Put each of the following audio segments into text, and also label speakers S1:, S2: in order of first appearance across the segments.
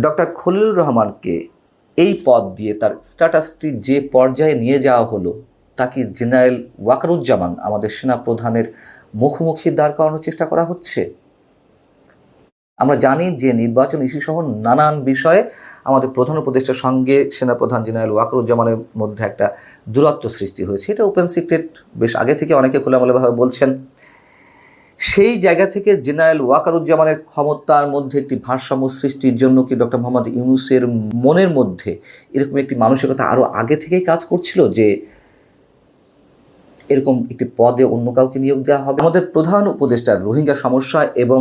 S1: Doctor Khalilur রহমানকে এই পদ দিয়ে তার স্ট্যাটাসটি যে পর্যায়ে নিয়ে যাওয়া হলো, তাকে জেনারেল ওয়াকারুজ্জামান, আমাদের সেনাপ্রধানের মুখোমুখি দাঁড় করানোর চেষ্টা করা হচ্ছে। আমরা জানি যে নির্বাচন ইস্যু সহ নানান বিষয়ে আমাদের প্রধান উপদেষ্টার সঙ্গে সেনাপ্রধান জেনারেল ওয়াকারুজ্জামানের মধ্যে একটা দূরত্ব সৃষ্টি হয়েছে। এটা ওপেন সিক্রেট বেশ আগে থেকে অনেকে খোলামেলাভাবে বলছেন। সেই জায়গা থেকে জেনারেল ওয়াকারুজ্জামানের ক্ষমতার মধ্যে একটি ভারসাম্য সৃষ্টির জন্য কি ডক্টর মোহাম্মদ ইউনুসের মনের মধ্যে এরকম একটি মানসিকতা আরও আগে থেকেই কাজ করছিল যে এরকম একটি পদে অন্য কাউকে নিয়োগ দেওয়া হবে? আমাদের প্রধান উপদেষ্টা রোহিঙ্গা সমস্যা এবং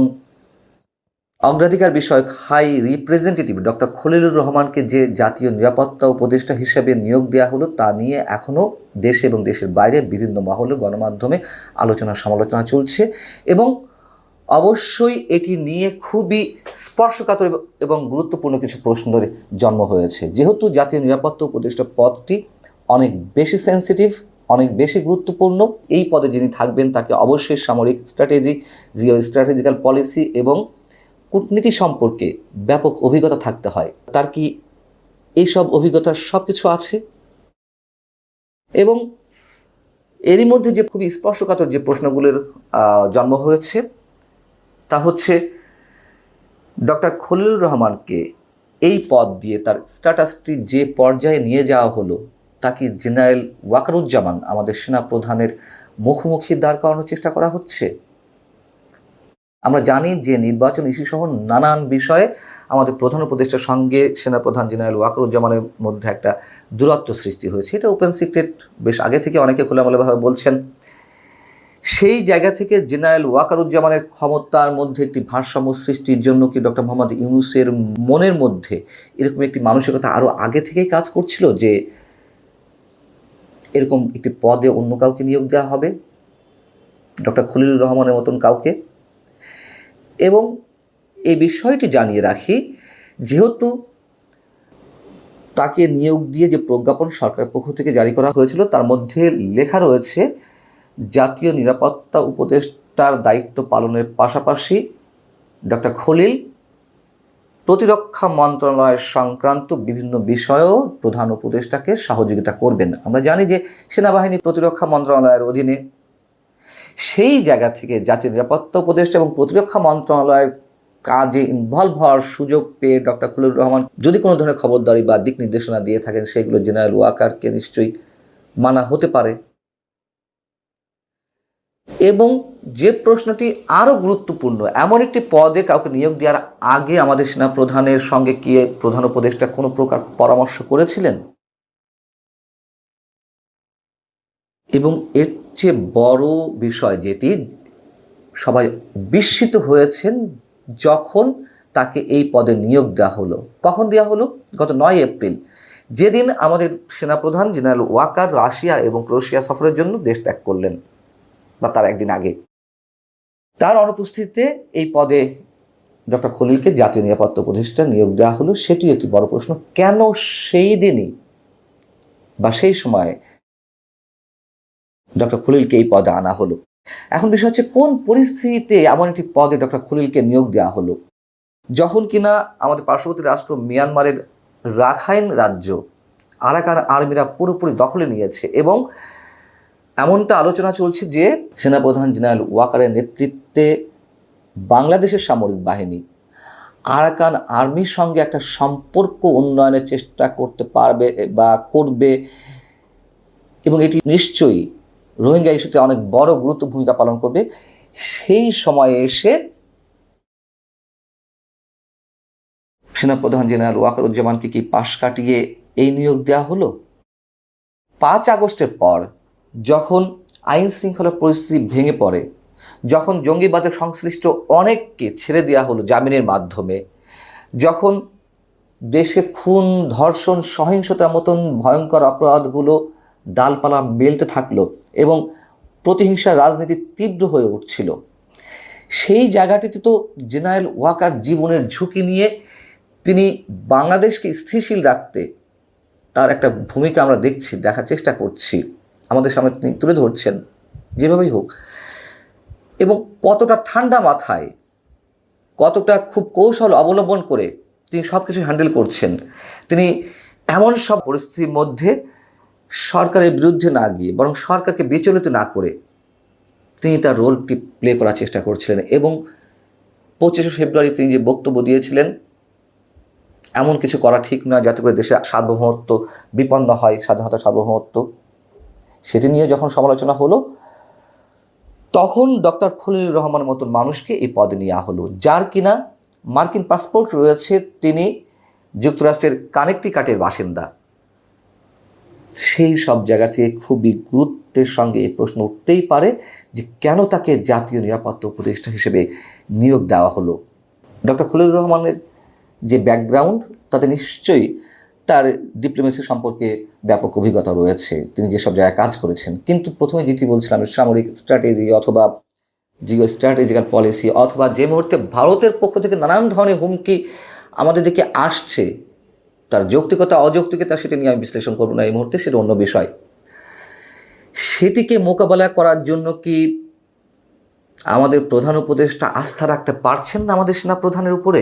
S1: অগ্রাধিকার বিষয়ক হাই রিপ্রেজেন্টেটিভ ডক্টর খলিলুর রহমানকে যে জাতীয় নিরাপত্তা উপদেষ্টা হিসেবে নিয়োগ দেওয়া হলো তা নিয়ে এখনও দেশে এবং দেশের বাইরে বিভিন্ন মহলে গণমাধ্যমে আলোচনা সমালোচনা চলছে এবং অবশ্যই এটি নিয়ে খুবই স্পর্শকাতর এবং গুরুত্বপূর্ণ কিছু প্রশ্নের জন্ম হয়েছে। যেহেতু জাতীয় নিরাপত্তা উপদেষ্টা পদটি অনেক বেশি সেন্সিটিভ অনেক বেশি গুরুত্বপূর্ণ, এই পদে যিনি থাকবেন তাকে অবশ্যই সামরিক স্ট্র্যাটেজি জিও স্ট্র্যাটেজিক্যাল পলিসি এবং কূটনীতি সম্পর্কে ব্যাপক অভিজ্ঞতা থাকতে হয়। তার কি এইসব অভিজ্ঞতার সব কিছু আছে? এবং এরই মধ্যে যে খুবই স্পর্শকাতর যে প্রশ্নগুলোর জন্ম হয়েছে, তা হচ্ছে ডক্টর খলিলুর রহমানকে এই পদ দিয়ে তার স্ট্যাটাসটি যে পর্যায়ে নিয়ে যাওয়া হলো তাকে জেনারেল ওয়াকারুজ্জামান, আমাদের সেনা প্রধানের মুখোমুখি দাঁড় করানোর চেষ্টা করা হচ্ছে? আমরা জানি যে নির্বাচন ইস্যু সহ নানান বিষয়ে আমাদের প্রধান উপদেষ্টার সঙ্গে সেনাপ্রধান জেনারেল ওয়াকারুজ্জামানের মধ্যে একটা দূরত্ব সৃষ্টি হয়েছে। এটা ওপেন সিক্রেট বেশ আগে থেকে অনেকে খোলামেলাভাবে বলছেন। সেই জায়গা থেকে জেনারেল ওয়াকারুজ্জামানের ক্ষমতার মধ্যে একটি ভারসাম্য সৃষ্টির জন্য কি ডক্টর মোহাম্মদ ইউনুসের মনের মধ্যে এরকম একটি মানসিকতা আরও আগে থেকেই কাজ করছিল যে এরকম একটি পদে অন্য কাউকে নিয়োগ দেওয়া হবে? ডক্টর খলিলুর রহমানের মতন কাউকে? এবং এই বিষয়টি জানিয়ে রাখি, যেহেতু তাকে নিয়োগ দিয়ে যে প্রজ্ঞাপন সরকারের পক্ষ থেকে জারি করা হয়েছিল, তার মধ্যে লেখা রয়েছে, জাতীয় নিরাপত্তা উপদেষ্টার দায়িত্ব পালনের পাশাপাশি ডক্টর খলিল, প্রতিরক্ষা মন্ত্রণালয়ের সংক্রান্ত বিভিন্ন বিষয়েও প্রধান উপদেষ্টাকে সহযোগিতা করবেন। আমরা জানি যে সেনাবাহিনী প্রতিরক্ষা মন্ত্রণালয়ের অধীনে সেই জায়গা থেকে জাতীয় নিরাপত্তা উপদেষ্টা এবং প্রতিরক্ষা মন্ত্রণালয়ের কাজে ইনভলভ হওয়ার সুযোগ পেয়ে ডক্টর খলিলুর রহমান যদি কোনো ধরনের খবরদারি বা দিক নির্দেশনা দিয়ে থাকেন সেগুলো জেনারেল ওয়াকারকে নিশ্চয়ই মানা হতে পারে। এবং যে প্রশ্নটি আরও গুরুত্বপূর্ণ, এমন একটি পদে কাউকে নিয়োগ দেওয়ার আগে আমাদের সেনা প্রধানের সঙ্গে কি প্রধান উপদেষ্টা কোনো প্রকার পরামর্শ করেছিলেন? এবং এর চেয়ে বড় বিষয় যেটি সবাই বিস্মিত হয়েছেন যখন তাকে এই পদে নিয়োগ দেওয়া হলো। কখন দেওয়া হলো? গত নয় এপ্রিল। যেদিন আমাদের সেনাপ্রধান জেনারেল ওয়াকার রাশিয়া এবং ক্রোয়েশিয়া সফরের জন্য দেশ ত্যাগ করলেন, বা তার একদিন আগে। তার অনুপস্থিতিতে এই পদে ডক্টর খলিলকে জাতীয় নিরাপত্তা উপদেষ্টা নিয়োগ দেওয়া হলো। সেটি একটি বড় প্রশ্ন। কেন সেই দিনই বা সেই সময়ে ডক্টর খলিলকে এই পদে আনা হলো। এখন বিষয় হচ্ছে, কোন পরিস্থিতিতে এমন একটি পদে ডক্টর খলিলকে নিয়োগ দেওয়া হলো? যখন কিনা আমাদের পার্শ্ববর্তী রাষ্ট্র মিয়ানমারের রাখাইন রাজ্য, আরাকান আর্মিরা পুরোপুরি দখলে নিয়েছে এবং এমনটা আলোচনা চলছে যে সেনাপ্রধান জেনারেল ওয়াকারের নেতৃত্বে বাংলাদেশের সামরিক বাহিনী আরাকান আর্মির সঙ্গে একটা সম্পর্ক উন্নয়নের চেষ্টা করতে পারবে বা করবে এবং এটি নিশ্চয়ই রোহিঙ্গা ইস্যুতে অনেক বড় গুরুত্ব ভূমিকা পালন করবে। সেই সময়ে এসে সেনাপ্রধান জেনারেল ওয়াকারুজ্জামানকে কি পাশ কাটিয়ে এই নিয়োগ দেওয়া হলো? পাঁচ আগস্টের পর যখন আইন শৃঙ্খলা পরিস্থিতি ভেঙে পড়ে, যখন জঙ্গিবাদের সংশ্লিষ্ট অনেককে ছেড়ে দেওয়া হলো জামিনের মাধ্যমে, যখন দেশে খুন, ধর্ষণ, সহিংসতার মতন ভয়ঙ্কর অপরাধগুলো ডালপালা মেলতে থাকল এবং প্রতিহিংসার রাজনীতি তীব্র হয়ে উঠছিল। সেই জায়গাটিতে তো জেনারেল ওয়াকার জীবনের ঝুঁকি নিয়ে তিনি বাংলাদেশকে স্থিতিশীল রাখতে তার একটা ভূমিকা আমরা দেখছি, দেখার চেষ্টা করছি। আমাদের সামনে তিনি তুলে ধরছেন, যেভাবেই হোক। এবং কতটা ঠান্ডা মাথায়, কতটা খুব কৌশল অবলম্বন করে তিনি সব কিছু হ্যান্ডেল করছেন। তিনি এমন সব পরিস্থিতির মধ্যে সরকারের বিরুদ্ধে না গিয়ে, বরং সরকারকে বিচলিত না করে তিনি তার রোলটি প্লে করার চেষ্টা করছিলেন এবং পঁচিশে ফেব্রুয়ারি তিনি যে বক্তব্য দিয়েছিলেন, এমন কিছু করা ঠিক নয় যাতে করে দেশের সার্বভৌমত্ব বিপন্ন হয়, স্বাধীনতা সার্বভৌমত্ব। সেটি নিয়ে যখন সমালোচনা হলো, তখন ডক্টর খলিলুর রহমানের মতন মানুষকে এই পদে নেওয়া হলো, যার কিনা মার্কিন পাসপোর্ট রয়েছে তিনি যুক্তরাষ্ট্রের কানেকটিকাটের বাসিন্দা। সেই সব জায়গা থেকে খুবই গুরুত্বের সঙ্গে এই প্রশ্ন উঠতেই পারে যে কেন তাকে জাতীয় নিরাপত্তা উপদেষ্টা হিসেবে নিয়োগ দেওয়া হলো। ডক্টর খলিলুর রহমানের যে ব্যাকগ্রাউন্ড তাতে নিশ্চয়ই তার ডিপ্লোমেসি সম্পর্কে ব্যাপক অভিজ্ঞতা রয়েছে। তিনি যেসব জায়গায় কাজ করেছেন। কিন্তু প্রথমে যেটি বলছিলাম, সামরিক স্ট্র্যাটেজি অথবা জিও স্ট্র্যাটেজিক্যাল পলিসি অথবা যে মুহূর্তে ভারতের পক্ষ থেকে নানান ধরনের হুমকি আমাদের দিকে আসছে তার যৌক্তিকতা, অযৌক্তিকতা সেটি নিয়ে আমি বিশ্লেষণ করব না এই মুহূর্তে, সেটা অন্য বিষয়। সেটিকে মোকাবেলা করার জন্য কি আমাদের প্রধান উপদেষ্টা আস্থা রাখতে পারছেন না আমাদের সেনা প্রধানের উপরে?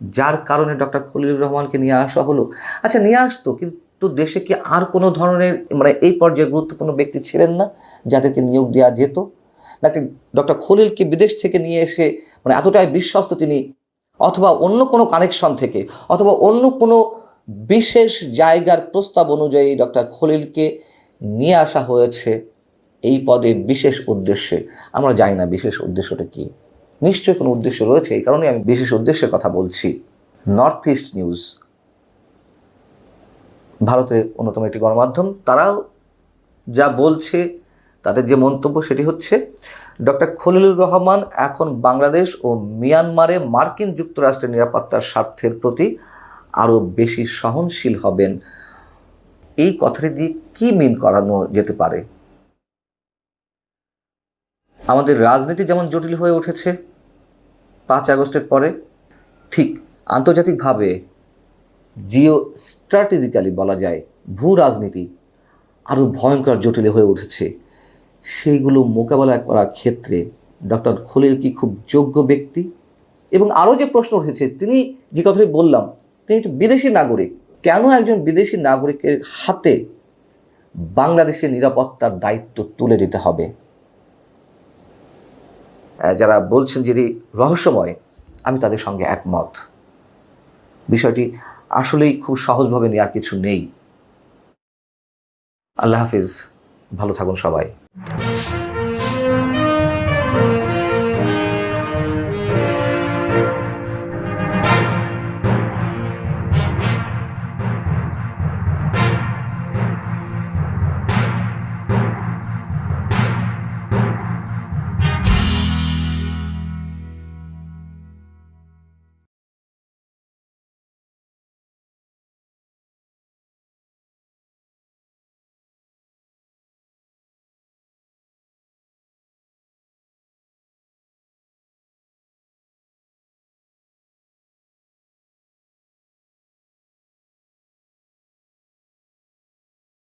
S1: যার কারণে ডক্টর খলিলুর রহমানকে নিয়ে আসা হলো। আচ্ছা নিয়ে আসতো, কিন্তু দেশে কি আর কোনো ধরনের মানে এই পর্যায়ে গুরুত্বপূর্ণ ব্যক্তি ছিলেন না যাদেরকে নিয়োগ দেওয়া যেত? নাকি ডক্টর খলিলকে বিদেশ থেকে নিয়ে এসে মানে এতটাই বিশ্বস্ত তিনি, অথবা অন্য কোনো কানেকশন থেকে, অথবা অন্য কোনো বিশেষ জায়গার প্রস্তাব অনুযায়ী ডক্টর খলিলকে নিয়ে আসা হয়েছে এই পদে বিশেষ উদ্দেশ্যে। আমরা জানি না বিশেষ উদ্দেশ্যটা কি। নিশ্চয়ই কোনো উদ্দেশ্য রয়েছে এই কারণে আমি বিশেষ উদ্দেশ্যের কথা বলছি। নর্থ ইস্ট নিউজ ভারতের অন্যতম একটি গণমাধ্যম, তারাও যা বলছে, তাদের যে মন্তব্য সেটি হচ্ছে, ডক্টর খলিলুর রহমান এখন বাংলাদেশ ও মিয়ানমারে মার্কিন যুক্তরাষ্ট্রের নিরাপত্তার স্বার্থের প্রতি আরও বেশি সহনশীল হবেন। এই কথাটি দিয়ে কি মিন করানো যেতে পারে? আমাদের রাজনীতি যেমন জটিল হয়ে উঠেছে, পাঁচ আগস্টের পরে ঠিক আন্তর্জাতিকভাবে জিও স্ট্র্যাটেজিক্যালি বলা যায় ভূ রাজনীতি আরও ভয়ঙ্কর জটিল হয়ে উঠেছে। সেইগুলো মোকাবেলা করার ক্ষেত্রে ডক্টর খলিল কি খুব যোগ্য ব্যক্তি? এবং আরও যে প্রশ্ন উঠেছে, তিনি যে কথাটি বললাম তিনি বিদেশি নাগরিক। কেন একজন বিদেশি নাগরিকের হাতে বাংলাদেশের নিরাপত্তার দায়িত্ব তুলে দিতে হবে? যারা বলছেন যেটি রহস্যময়, আমি তাদের সঙ্গে একমত। বিষয়টি আসলেই খুব সহজভাবে নেওয়ার কিছু নেই। আল্লাহ হাফিজ, ভালো থাকুন সবাই।